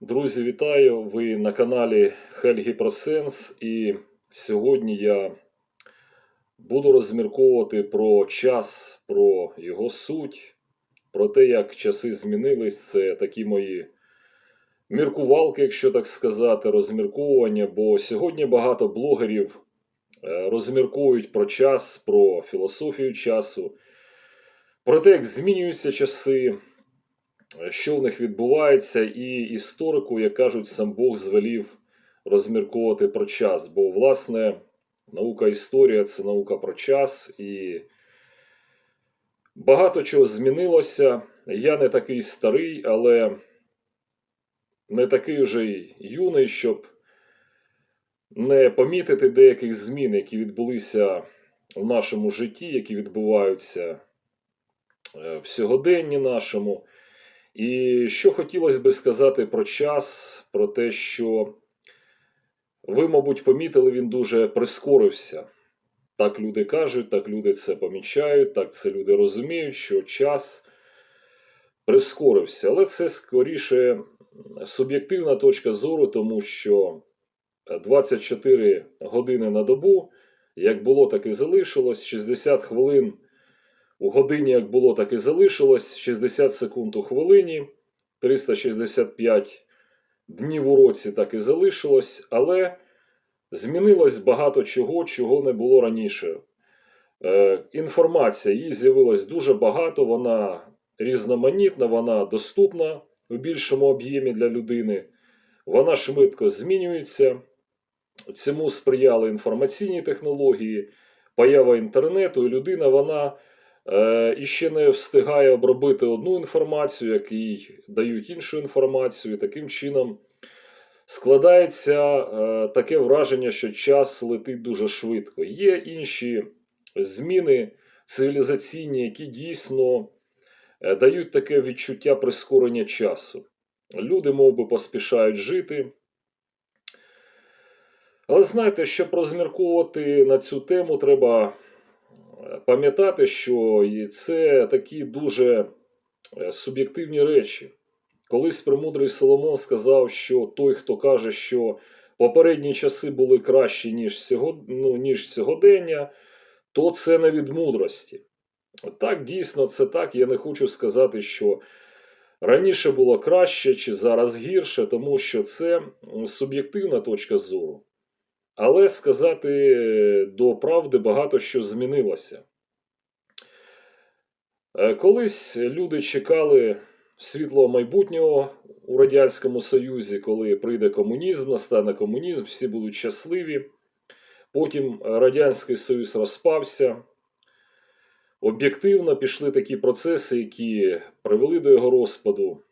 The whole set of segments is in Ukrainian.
Друзі, вітаю! Ви на каналі Хельгі про Сенс. І сьогодні я буду розмірковувати про час, про його суть, про те, як часи змінились. Це такі мої міркувалки, якщо так сказати, розмірковування. Бо сьогодні багато блогерів е, розмірковують про час, про філософію часу, про те, як змінюються часи що в них відбувається, і історику, як кажуть, сам Бог звелів розмірковувати про час. Бо, власне, наука історія це наука про час, і багато чого змінилося. Я не такий старий, але не такий вже й юний, щоб не помітити деяких змін, які відбулися в нашому житті, які відбуваються е, в сьогоденні нашому. І що хотілося би сказати про час, про те, що ви, мабуть, помітили, він дуже прискорився. Так люди кажуть, так люди це помічають, так це люди розуміють, що час прискорився. Але це скоріше суб'єктивна точка зору, тому що 24 години на добу, як було, так і залишилось, 60 хвилин. У годині як було, так і залишилось. 60 секунд у хвилині, 365 днів у році так і залишилось, але змінилось багато чого, чого не було раніше. Е, Інформація її з'явилось дуже багато, вона різноманітна, вона доступна у більшому об'ємі для людини. Вона швидко змінюється. Цьому сприяли інформаційні технології, поява інтернету, і людина вона. Е, і ще не встигає обробити одну інформацію, як їй дають іншу інформацію, і таким чином складається е, таке враження, що час летить дуже швидко. Є інші зміни цивілізаційні, які дійсно е, дають таке відчуття прискорення часу. Люди, мов би, поспішають жити. Але знаєте, щоб розмірковувати на цю тему, треба пам'ятати, що це такі дуже е, суб'єктивні речі. Колись премудрий Соломон сказав, що той, хто каже, що попередні часи були кращі, ніж, сьогодні, ну, ніж сьогодення, то це не від мудрості. Так, дійсно, це так. Я не хочу сказати, що раніше було краще чи зараз гірше, тому що це суб'єктивна точка зору. Але сказати е, до правди багато що змінилося. Е, колись люди чекали світлого майбутнього у Радянському Союзі, коли прийде комунізм, настане комунізм, всі будуть щасливі. Потім Радянський Союз розпався. Об'єктивно пішли такі процеси, які привели до його розпаду.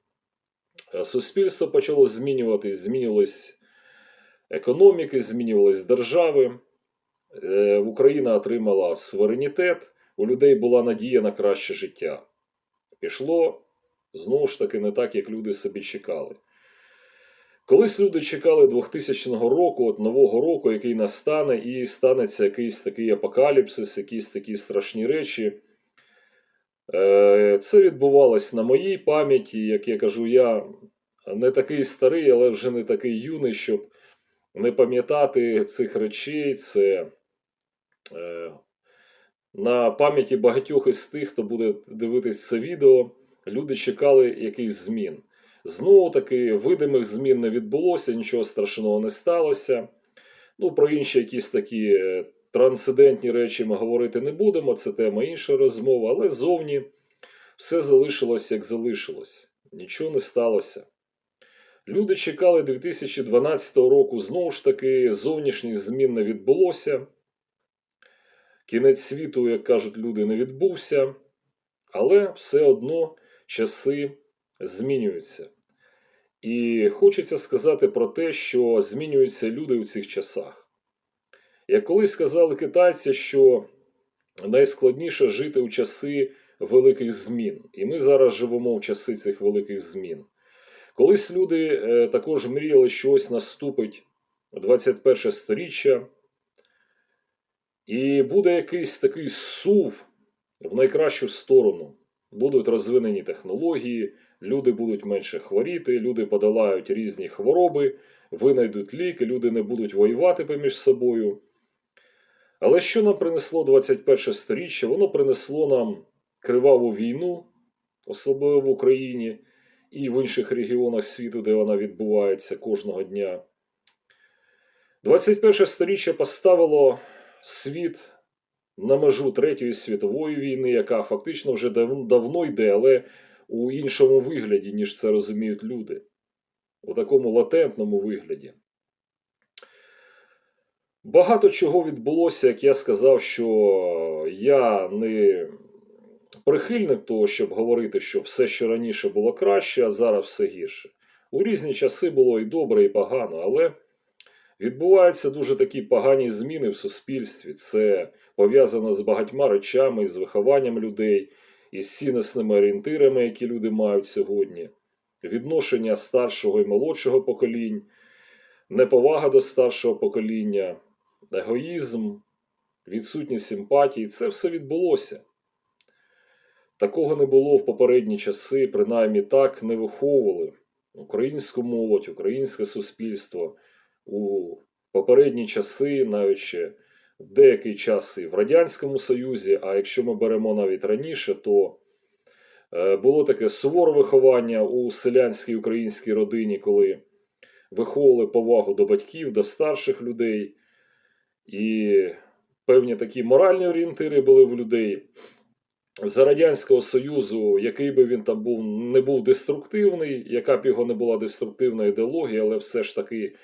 Суспільство почало змінюватись, змінювались економіки, змінювались держави. Е, Україна отримала суверенітет, у людей була надія на краще життя. Пішло знову ж таки не так, як люди собі чекали. Колись люди чекали 2000 року, от нового року, який настане, і станеться якийсь такий апокаліпсис, якісь такі страшні речі. Е, це відбувалось на моїй пам'яті, як я кажу, я не такий старий, але вже не такий юний, щоб не пам'ятати цих речей, це е, на пам'яті багатьох із тих, хто буде дивитись це відео, люди чекали якихось змін. Знову таки, видимих змін не відбулося, нічого страшного не сталося. Ну, про інші якісь такі е, трансцендентні речі ми говорити не будемо, це тема іншої розмови, але зовні все залишилось, як залишилось. Нічого не сталося. Люди чекали 2012 року, знову ж таки, зовнішніх змін не відбулося. Кінець світу, як кажуть люди, не відбувся, але все одно часи змінюються. І хочеться сказати про те, що змінюються люди у цих часах. Як колись сказали китайці, що найскладніше жити у часи великих змін. І ми зараз живемо в часи цих великих змін. Колись люди е, також мріяли, що ось наступить 21 сторіччя, і буде якийсь такий сув в найкращу сторону. Будуть розвинені технології, люди будуть менше хворіти, люди подолають різні хвороби, винайдуть ліки, люди не будуть воювати поміж собою. Але що нам принесло 21 сторіччя? Воно принесло нам криваву війну, особливо в Україні і в інших регіонах світу, де вона відбувається кожного дня. 21 сторіччя поставило світ на межу Третьої світової війни, яка фактично вже дав- давно йде, але у іншому вигляді, ніж це розуміють люди. У такому латентному вигляді. Багато чого відбулося, як я сказав, що я не прихильник того, щоб говорити, що все, що раніше було краще, а зараз все гірше. У різні часи було і добре, і погано, але відбуваються дуже такі погані зміни в суспільстві. Це пов'язано з багатьма речами, з вихованням людей, із ціннісними орієнтирами, які люди мають сьогодні, відношення старшого і молодшого поколінь, неповага до старшого покоління, егоїзм, відсутність симпатії це все відбулося. Такого не було в попередні часи, принаймні так не виховували українську молодь, українське суспільство у попередні часи, навіть ще деякий час і в Радянському Союзі. А якщо ми беремо навіть раніше, то е, було таке суворе виховання у селянській українській родині, коли виховували повагу до батьків, до старших людей, і певні такі моральні орієнтири були в людей. За Радянського Союзу, який би він там був, не був деструктивний, яка б його не була деструктивна ідеологія, але все ж таки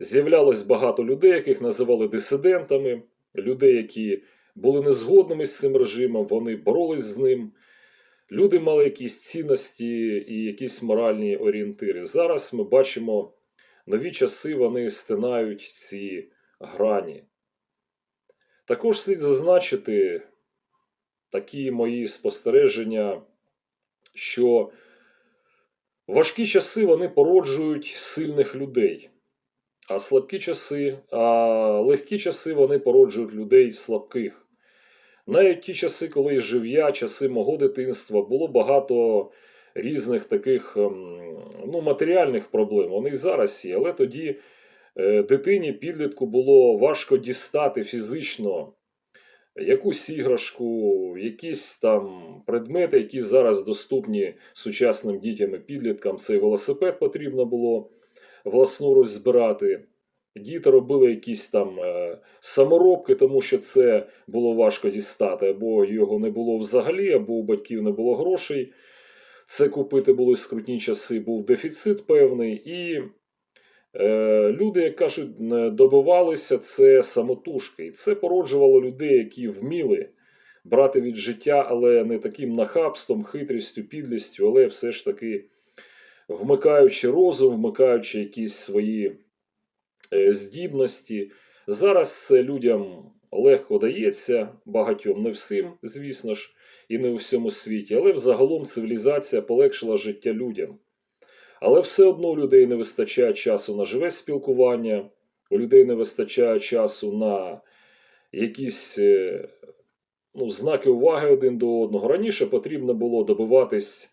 з'являлось багато людей, яких називали дисидентами, людей, які були незгодними з цим режимом, вони боролись з ним. Люди мали якісь цінності і якісь моральні орієнтири. Зараз ми бачимо нові часи, вони стинають ці грані. Також слід зазначити такі мої спостереження, що важкі часи вони породжують сильних людей, а слабкі часи, а легкі часи вони породжують людей слабких. Навіть ті часи, коли жив я, часи мого дитинства, було багато різних таких ем, ну, матеріальних проблем. Вони і зараз є, але тоді е, дитині, підлітку було важко дістати фізично якусь іграшку, якісь там предмети, які зараз доступні сучасним дітям і підліткам. Цей велосипед потрібно було власноруч збирати. Діти робили якісь там е, саморобки, тому що це було важко дістати, або його не було взагалі, або у батьків не було грошей. Це купити були скрутні часи, був дефіцит певний, і люди, як кажуть, добивалися це самотужки. І це породжувало людей, які вміли брати від життя, але не таким нахабством, хитрістю, підлістю, але все ж таки вмикаючи розум, вмикаючи якісь свої е, здібності. Зараз це людям легко дається, багатьом, не всім, звісно ж, і не у всьому світі, але взагалом цивілізація полегшила життя людям. Але все одно у людей не вистачає часу на живе спілкування, у людей не вистачає часу на якісь е, ну, знаки уваги один до одного. Раніше потрібно було добиватись,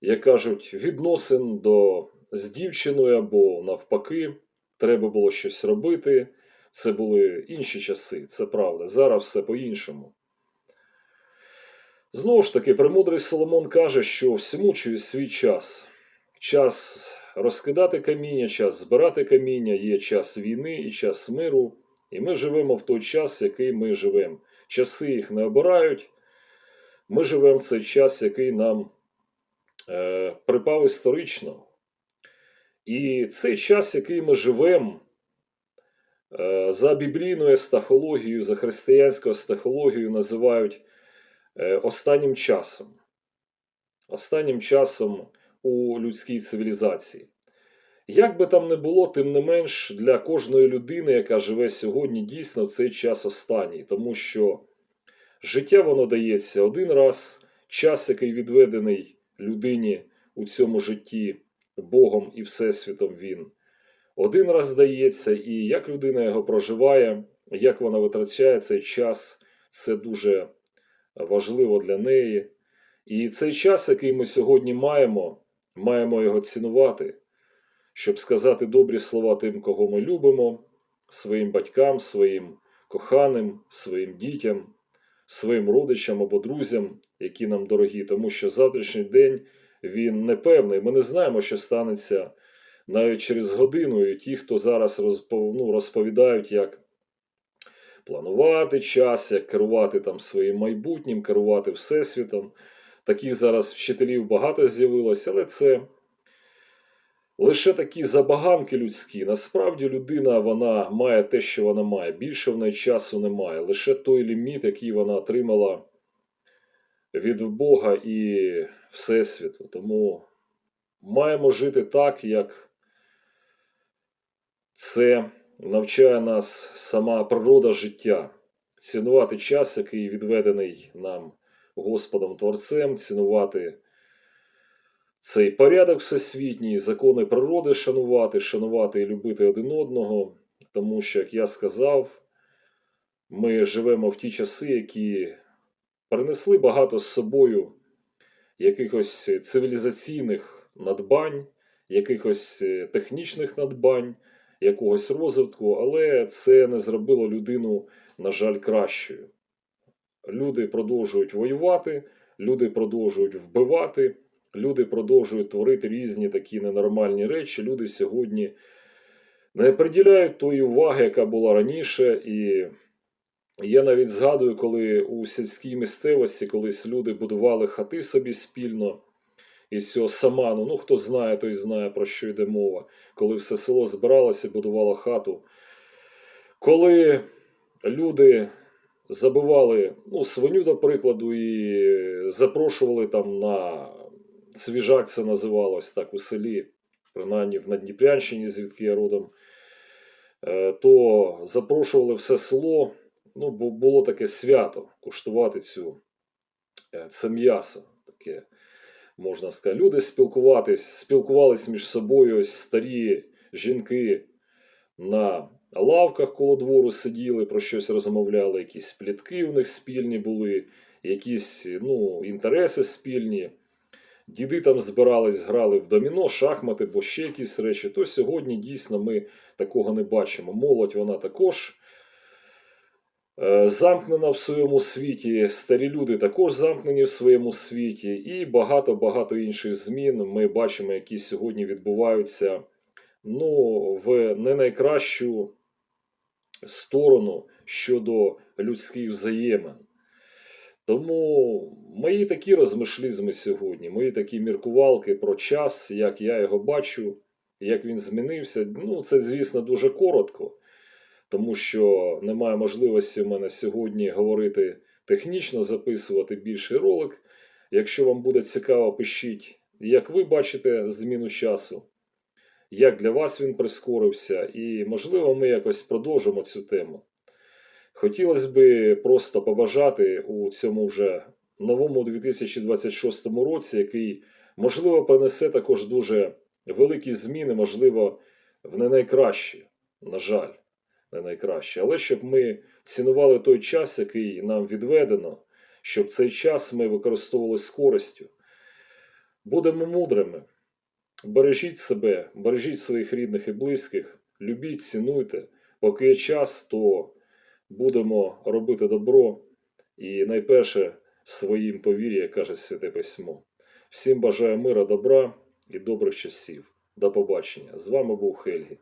як кажуть, відносин до, з дівчиною або навпаки, треба було щось робити. Це були інші часи, це правда. Зараз все по-іншому. Знову ж таки, премудрий Соломон каже, що всьому чує свій час. Час розкидати каміння, час збирати каміння, є час війни і час миру. І ми живемо в той час, який ми живемо. Часи їх не обирають. Ми живемо в цей час, який нам е, припав історично. І цей час, який ми живемо, е, за біблійною естахологією, за християнською естахологією називають е, останнім часом. Останнім часом у людській цивілізації. Як би там не було, тим не менш для кожної людини, яка живе сьогодні, дійсно цей час останній, тому що життя воно дається один раз, час, який відведений людині у цьому житті Богом і Всесвітом він один раз дається, і як людина його проживає, як вона витрачає цей час, це дуже важливо для неї. І цей час, який ми сьогодні маємо, маємо його цінувати, щоб сказати добрі слова тим, кого ми любимо, своїм батькам, своїм коханим, своїм дітям, своїм родичам або друзям, які нам дорогі, тому що завтрашній день він непевний. Ми не знаємо, що станеться навіть через годину. І ті, хто зараз ну, розповідають, як планувати час, як керувати там своїм майбутнім, керувати всесвітом. Таких зараз вчителів багато з'явилося, але це лише такі забаганки людські. Насправді людина вона має те, що вона має. Більше в неї часу немає. Лише той ліміт, який вона отримала від Бога і Всесвіту. Тому маємо жити так, як це навчає нас сама природа життя, цінувати час, який відведений нам Господом Творцем, цінувати цей порядок всесвітній, закони природи шанувати, шанувати і любити один одного. Тому що, як я сказав, ми живемо в ті часи, які принесли багато з собою якихось цивілізаційних надбань, якихось е, технічних надбань, якогось розвитку, але це не зробило людину, на жаль, кращою. Люди продовжують воювати, люди продовжують вбивати, люди продовжують творити різні такі ненормальні речі. Люди сьогодні не приділяють тої уваги, яка була раніше. І я навіть згадую, коли у сільській місцевості колись люди будували хати собі спільно із цього саману. Ну, хто знає, той знає, про що йде мова. Коли все село збиралося, будувало хату. Коли люди забивали ну, свиню, до прикладу, і запрошували там на свіжак, це називалось так у селі, принаймні в Надніпрянщині, звідки я родом, е, то запрошували все село. Ну, бо було таке свято куштувати цю, е, це м'ясо. Таке, можна сказати. Люди спілкуватись, спілкувались між собою, ось старі жінки на лавках коло двору сиділи, про щось розмовляли, якісь плітки в них спільні були, якісь ну, інтереси спільні. Діди там збирались, грали в доміно, шахмати, бо ще якісь речі. То сьогодні дійсно ми такого не бачимо. Молодь вона також е, замкнена в своєму світі, старі люди також замкнені в своєму світі, і багато-багато інших змін ми бачимо, які сьогодні відбуваються ну, в не найкращу сторону щодо людських взаємин. Тому мої такі розмишлізми сьогодні, мої такі міркувалки про час, як я його бачу, як він змінився. Ну, це, звісно, дуже коротко, тому що немає можливості в мене сьогодні говорити технічно, записувати більший ролик. Якщо вам буде цікаво, пишіть, як ви бачите зміну часу, як для вас він прискорився, і, можливо, ми якось продовжимо цю тему. Хотілося би просто побажати у цьому вже новому 2026 році, який, можливо, принесе також дуже великі зміни, можливо, в не найкраще, на жаль, не найкраще. Але щоб ми цінували той час, який нам відведено, щоб цей час ми використовували з користю. Будемо мудрими. Бережіть себе, бережіть своїх рідних і близьких, любіть, цінуйте. Поки є час, то будемо робити добро і найперше своїм повір'я, каже Святе Письмо. Всім бажаю мира, добра і добрих часів. До побачення. З вами був Хельгі.